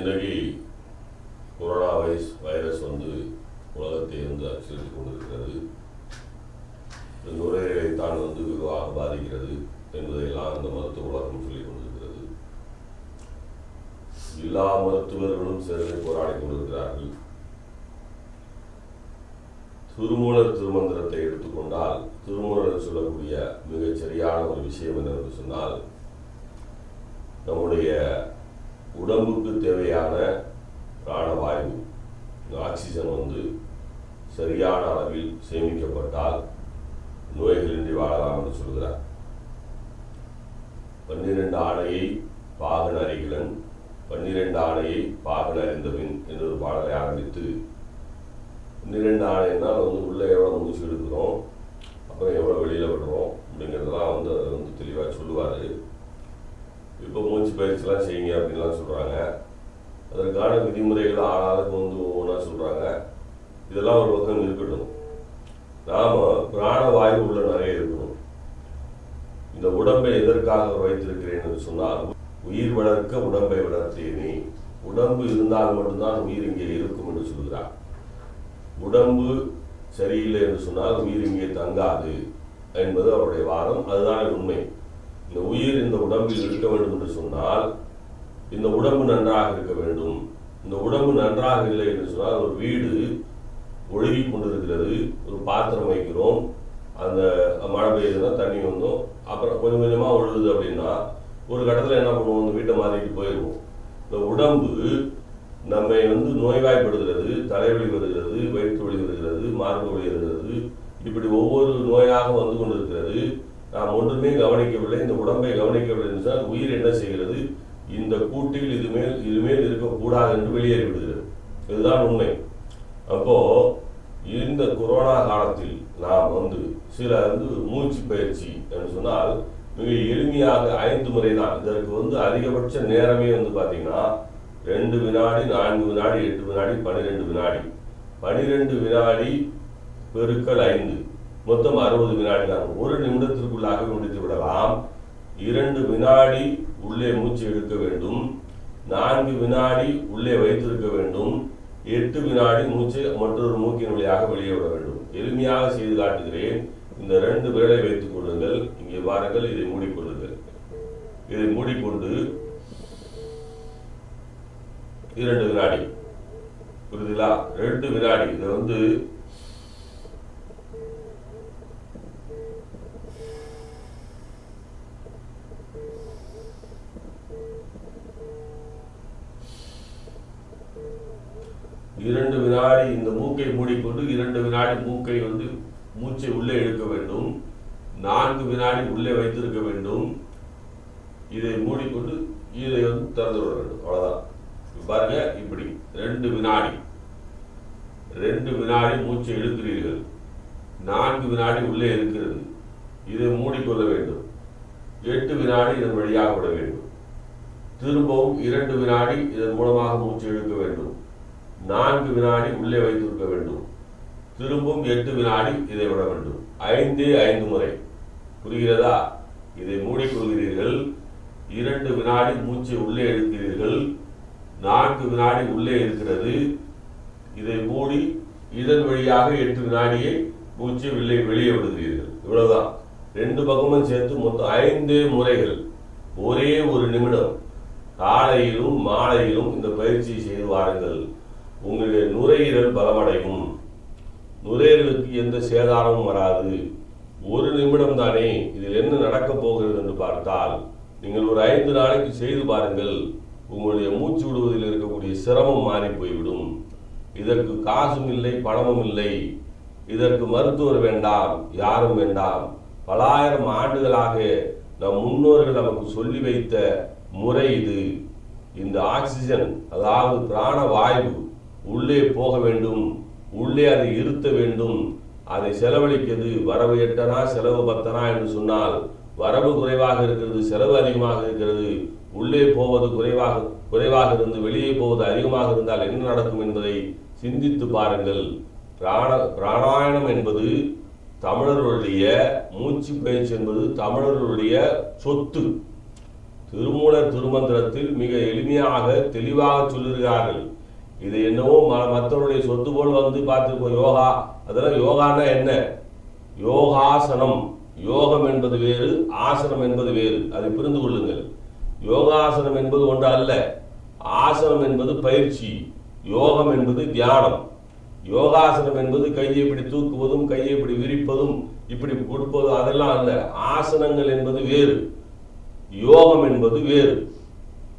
இன்றைக்கு corona wise virus வந்து உலகத்தை வந்து அச்சுறுத்தி கொண்டிருக்கிறது. இந்த நுரையீரலை தான் வந்து வெகுவாக பாதிக்கிறது என்பதையெல்லாம் அந்த மருத்துவ உலகம் சொல்லிக் கொண்டிருக்கிறது. எல்லா மருத்துவர்களும் சேர்ந்து போராடி கொண்டிருக்கிறார்கள். திருமூலர் திருமந்திரத்தை எடுத்துக்கொண்டால் திருமூலர் சொல்லக்கூடிய மிகச் சரியான ஒரு விஷயம் என்னவென்று சொன்னால் நம்முடைய உடம்புக்கு தேவையான பிராணவாயு இந்த ஆக்சிஜன் வந்து சரியான அளவில் சேமிக்கப்பட்டால் நோய்களின்றி வாழலாம் என்று சொல்கிறார். பன்னிரண்டு ஆணையை பாகன் அறிகிலன் பன்னிரண்டு ஆணையை பாகன் அறிந்தவன் என்று ஒரு பாடலை ஆரம்பித்து பன்னிரெண்டு ஆணையினால் வந்து உள்ளே எவ்வளோ மூச்சு எடுக்கிறோம் அப்புறம் எவ்வளோ வெளியில் விடுறோம் அப்படிங்கிறதெல்லாம் வந்து அதை வந்து தெளிவாக சொல்லுவார். இப்போ மூச்சு பயிற்சிலாம் செய்யுங்க அப்படின்லாம் சொல்கிறாங்க அதற்கான விதிமுறைகளை ஆளாளுக்கு வந்து ஒவ்வொன்றா சொல்கிறாங்க இதெல்லாம் ஒரு பக்கம் இருக்கட்டும் நாம் பிராணவாயு உள்ள நிறைய இருக்கணும். இந்த உடம்பை எதற்காக வைத்திருக்கிறேன் என்று சொன்னால் உயிர் வளர்க்க உடம்பை வளர்த்தேனே. உடம்பு இருந்தால் மட்டும்தான் உயிர் இங்கே இருக்கும் என்று சொல்கிறார். உடம்பு சரியில்லை என்று சொன்னால் உயிர் இங்கே தங்காது என்பது அவருடைய வாதம். அதுதான் உண்மை. இந்த உயிர் இந்த உடம்பில் இருக்க வேண்டும் என்று சொன்னால் இந்த உடம்பு நன்றாக இருக்க வேண்டும். இந்த உடம்பு நன்றாக இல்லை என்று சொன்னால் ஒரு வீடு ஒழுகி கொண்டிருக்கிறது ஒரு பாத்திரம் வைக்கிறோம் அந்த மழை பெய்யுதுன்னா தண்ணி வந்தோம் அப்புறம் கொஞ்சம் கொஞ்சமாக ஒழுகுது அப்படின்னா ஒரு கட்டத்தில் என்ன பண்ணுவோம்? இந்த வீட்டை மாறிட்டு போயிடுவோம். இந்த உடம்பு நம்மை வந்து நோய்வாய்ப்படுகிறது தலைவலி வருகிறது வயிற்று வலி வருகிறது மார்பு வலி வருகிறது. இப்படி ஒவ்வொரு நோயாக வந்து கொண்டிருக்கிறது. நாம் ஒன்றுமே கவனிக்கவில்லை இந்த உடம்பை கவனிக்கவில்லை என்றால் உயிர் என்ன செய்கிறது? இந்த கூட்டில் இதுமேல் இதுமேல் இருக்கக்கூடாது என்று வெளியேறிவிடுகிறது இதுதான் உண்மை. அப்போ இந்த கொரோனா காலத்தில் நாம் வந்து சில வந்து மூச்சு பயிற்சி என்று சொன்னால் மிக எளிமையாக ஐந்து முறை தான். இதற்கு வந்து அதிகபட்ச நேரமே வந்து பார்த்தீங்கன்னா ரெண்டு வினாடி நான்கு வினாடி எட்டு வினாடி பன்னிரெண்டு வினாடி. பனிரெண்டு வினாடி பெருக்கல் ஐந்து. மொத்தம் அறுபது வினாடி தான். ஒரு நிமிடத்திற்குள்ளாக முடித்து விடலாம். இரண்டு வினாடி உள்ளே மூச்சு எடுக்க வேண்டும். நான்கு வினாடி உள்ளே வைத்திருக்க வேண்டும். எட்டு வினாடி மூச்சு மற்றொரு மூக்கின் வழியாக வெளியே விட வேண்டும். எளிமையாக செய்து காட்டுகிறேன். இந்த ரெண்டு விரலை வைத்துக் கொள்ளுங்கள். இங்கே பாருங்கள் இதை மூடிக்கொள்ளுங்கள் இதை மூடிக்கொண்டு இரண்டு வினாடி. புரியுதுங்களா? ரெண்டு வினாடி. இதை வந்து இரண்டு வினாடி இந்த மூக்கை மூடிக்கொண்டு இரண்டு வினாடி மூக்கை வந்து மூச்சை உள்ளே இழுக்க வேண்டும். நான்கு வினாடி உள்ளே வைத்திருக்க வேண்டும். இதை மூடிக்கொண்டு இதை வந்து திறந்து விட வேண்டும். அவ்வளோதான் பாருங்க இப்படி. ரெண்டு வினாடி. ரெண்டு வினாடி மூச்சை இழுக்கிறீர்கள். நான்கு வினாடி உள்ளே இருக்கிறது. இதை மூடிக்கொள்ள வேண்டும். எட்டு வினாடி இதன் வழியாக விட வேண்டும். திரும்பவும் இரண்டு வினாடி இதன் மூலமாக மூச்சு இழுக்க வேண்டும். நான்கு வினாடி உள்ளே வைத்திருக்க வேண்டும். திரும்பும் எட்டு வினாடி இதை விட வேண்டும். ஐந்தே ஐந்து முறை. புரிகிறதா? இதை மூடிக்கொள்கிறீர்கள் இரண்டு வினாடி மூச்சை உள்ளே எடுக்கிறீர்கள் நான்கு வினாடி உள்ளே இருக்கிறது. இதை மூடி இதன் வழியாக எட்டு வினாடியை மூச்சை வெளியே வெளியே விடுகிறீர்கள். இவ்வளவுதான். ரெண்டு பக்கமும் சேர்த்து மொத்தம் ஐந்தே முறைகள். ஒரே ஒரு நிமிடம். காலையிலும் மாலையிலும் இந்த பயிற்சியை செய்து வாருங்கள். உங்களுடைய நுரையீரல் பலமடையும் நுரையீரலுக்கு எந்த சேதாரமும் வராது. ஒரு நிமிடம் தானே இதில் என்ன நடக்கப் போகிறது என்று பார்த்தால் நீங்கள் ஒரு ஐந்து நாளைக்கு செய்து பாருங்கள். உங்களுடைய மூச்சு விடுவதில் இருக்கக்கூடிய சிரமம் மாறி போய்விடும். இதற்கு காசும் இல்லை பணமும் இல்லை. இதற்கு மருத்துவர் வேண்டாம் யாரும் வேண்டாம். பலாயிரம் ஆண்டுகளாக நம் முன்னோர்கள் நமக்கு சொல்லி வைத்த முறை இது. இந்த ஆக்சிஜன் அதாவது பிராண வாயு உள்ளே போக வேண்டும் உள்ளே அதை இருத்த வேண்டும். அதை செலவழிக்கிறது வரவு எட்டனா செலவு பத்தனா என்று சொன்னால் வரவு குறைவாக இருக்கிறது செலவு அதிகமாக இருக்கிறது. உள்ளே போவது குறைவாக குறைவாக இருந்து வெளியே போவது அதிகமாக இருந்தால் என்ன நடக்கும் என்பதை சிந்தித்து பாருங்கள். பிராண பிராணாயணம் என்பது தமிழர்களுடைய மூச்சு பயிற்சி என்பது தமிழர்களுடைய சொத்து. திருமூலர் திருமந்திரத்தில் மிக எளிமையாக தெளிவாக சொல்லுகிறார்கள் இது என்னவோ ம- மற்றவருடைய சொத்து போல் வந்து பார்த்துருக்கோம் யோகா. அதெல்லாம் யோகான்னா என்ன? யோகாசனம். யோகம் என்பது வேறு ஆசனம் என்பது வேறு. அதை புரிந்து கொள்ளுங்கள். யோகாசனம் என்பது ஒன்று அல்ல. ஆசனம் என்பது பயிற்சி. யோகம் என்பது தியானம். யோகாசனம் என்பது கையை இப்படி தூக்குவதும் கையை இப்படி விரிப்பதும் இப்படி கொடுப்பதும் அதெல்லாம் அல்ல. ஆசனங்கள் என்பது வேறு. யோகம் என்பது வேறு.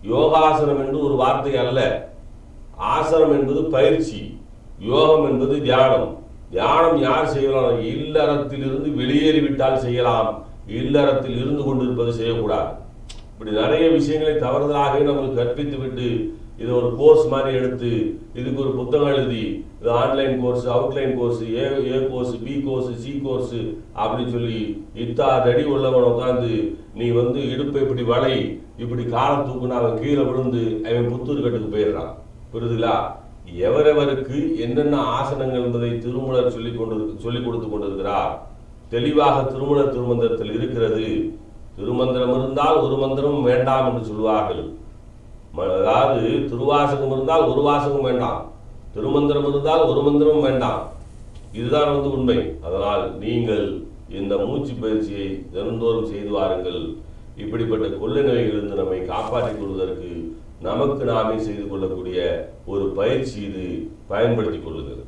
யோகாசனம் என்று ஒரு வார்த்தை அல்ல. ஆசனம் என்பது பயிற்சி யோகம் என்பது தியானம். தியானம் யார் செய்யலாம்? இல்லறத்திலிருந்து வெளியேறிவிட்டால் செய்யலாம். இல்லறத்தில் இருந்து கொண்டிருப்பது செய்யக்கூடாது. இப்படி நிறைய விஷயங்களை தவறுதலாக நம்மளுக்கு கற்பித்து விட்டு இது ஒரு கோர்ஸ் மாதிரி எடுத்து இதுக்கு ஒரு புத்தகம் எழுதி இது online course outline course A A course B course C course அப்படின்னு சொல்லி இத்தா தடி உள்ளவன் உட்காந்து நீ வந்து இடுப்பை இப்படி வளை இப்படி காலை தூக்குனா அவன் கீழே விழுந்து அவன் புத்தூர் கட்டுக்கு போயிடுறான். புரியுதுங்களா எவரவருக்கு என்னென்ன ஆசனங்கள் என்பதை திருமணர் சொல்லிக் கொண்டு சொல்லிக் கொடுத்து கொண்டிருக்கிறார். தெளிவாக திருமண திருமந்திரத்தில் இருக்கிறது. திருமந்திரம் இருந்தால் ஒரு மந்திரம் வேண்டாம் என்று சொல்வார்கள் அதாவது திருவாசகம் இருந்தால் ஒரு வாசகம் வேண்டாம். திருமந்திரம் இருந்தால் ஒரு மந்திரம் வேண்டாம். இதுதான் வந்து உண்மை. அதனால் நீங்கள் இந்த மூச்சு பயிற்சியை தினந்தோறும் செய்து வாருங்கள். இப்படிப்பட்ட கொள்ளை நோய்களிலிருந்து நம்மை காப்பாற்றிக் கொள்வதற்கு நமக்கு நாமே செய்து கொள்ளக்கூடிய ஒரு பயிற்சி இது பயன்படுத்திக் கொள்ளுகிறது.